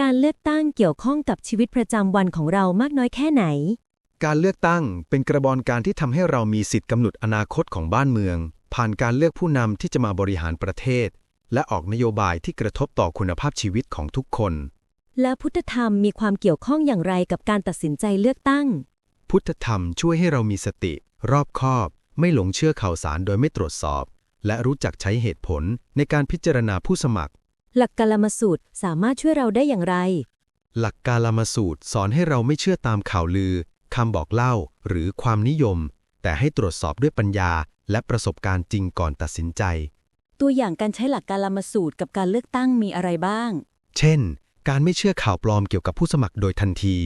การเลือกตั้งเกี่ยวข้องกับชีวิตประจำวันของเรามากน้อยแค่ไหน การเลือกตั้งเป็นกระบวนการที่ทำให้เรามีสิทธิ์กำหนดอนาคตของบ้านเมือง ผ่านการเลือกผู้นำที่จะมาบริหารประเทศ และออกนโยบายที่กระทบต่อคุณภาพชีวิตของทุกคน และพุทธธรรมมีความเกี่ยวข้องอย่างไรกับการตัดสินใจเลือกตั้ง พุทธธรรมช่วยให้เรามีสติ รอบคอบ ไม่หลงเชื่อข่าวสารโดยไม่ตรวจสอบ และรู้จักใช้เหตุผลในการพิจารณาผู้สมัคร หลักกาลมาสูตรสามารถช่วยเราได้อย่างไร หลักการละมาสูตรสอนให้เราไม่เชื่อตามข่าวลือคำบอกเล่าหรือความนิยม แต่ให้ตรวจสอบด้วยปัญญา และประสบการณ์จริงก่อนตัดสินใจ ตัวอย่างการใช้หลักกาลมาสูตรกับการเลือกตั้งมีอะไรบ้าง เช่น การไม่เชื่อข่าวปลอมเกี่ยวกับผู้สมัครโดยทันที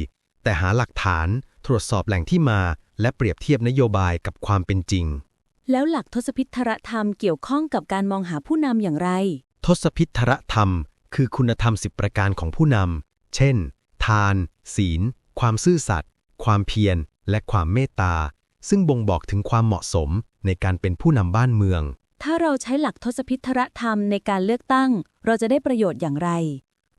แต่หาหลักฐานตรวจสอบแหล่งที่มา และเปรียบเทียบนโยบายกับความเป็นจริง แล้วหลักทศพิธรธรรมเกี่ยวข้องกับการมองหาผู้นำอย่างไร ทศพิธรธรรม คือคุณธรรมสิบประการของผู้นำ เช่น ทาน ศีล ความซื่อสัตย์ ความเพียร และความเมตตา ซึ่งบ่งบอกถึงความเหมาะสมในการเป็นผู้นำบ้านเมือง ถ้าเราใช้หลักทศพิธรธรรมในการเลือกตั้ง เราจะได้ประโยชน์อย่างไร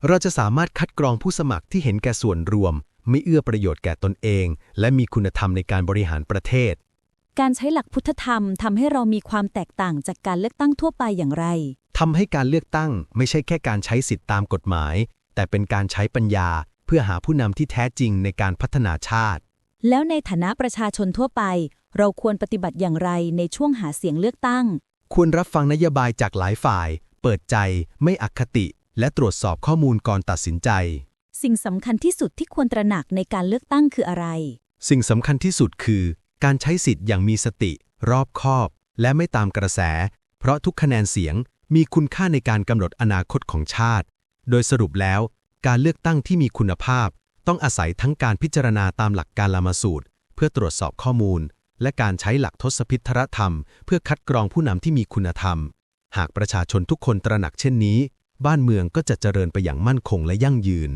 เราจะสามารถคัดกรองผู้สมัครที่เห็นแก่ส่วนรวม ไม่เอื้อประโยชน์แก่ตนเอง และมีคุณธรรมในการบริหารประเทศ การใช้หลักพุทธธรรมทำให้เรามีความแตกต่างจากการเลือกตั้งทั่วไปอย่างไร ทำให้การเลือกตั้งไม่ใช่แค่การใช้สิทธิตามกฎหมาย แต่เป็นการใช้ปัญญาเพื่อหาผู้นำที่แท้จริงในการพัฒนาชาติ แล้วในฐานะประชาชนทั่วไป เราควรปฏิบัติอย่างไรในช่วงหาเสียงเลือกตั้ง ควรรับฟังนโยบายจากหลายฝ่าย เปิดใจไม่อคติ และตรวจสอบข้อมูลก่อนตัดสินใจ สิ่งสำคัญที่สุดที่ควรตระหนักในการเลือกตั้งคืออะไร สิ่งสำคัญที่สุดคือ การใช้สิทธิ์อย่างมีสติ รอบคอบ และไม่ตามกระแส เพราะทุกคะแนนเสียง มีคุณค่าในการกำหนดอนาคตของชาติ โดยสรุปแล้ว การเลือกตั้งที่มีคุณภาพ ต้องอาศัยทั้งการพิจารณาตามหลักการลามาสูตร เพื่อตรวจสอบข้อมูล และการใช้หลักทศพิธรธรรม เพื่อคัดกรองผู้นำที่มีคุณธรรม หากประชาชนทุกคนตระหนักเช่นนี้ บ้านเมืองก็จะเจริญไปอย่างมั่นคงและยั่งยืน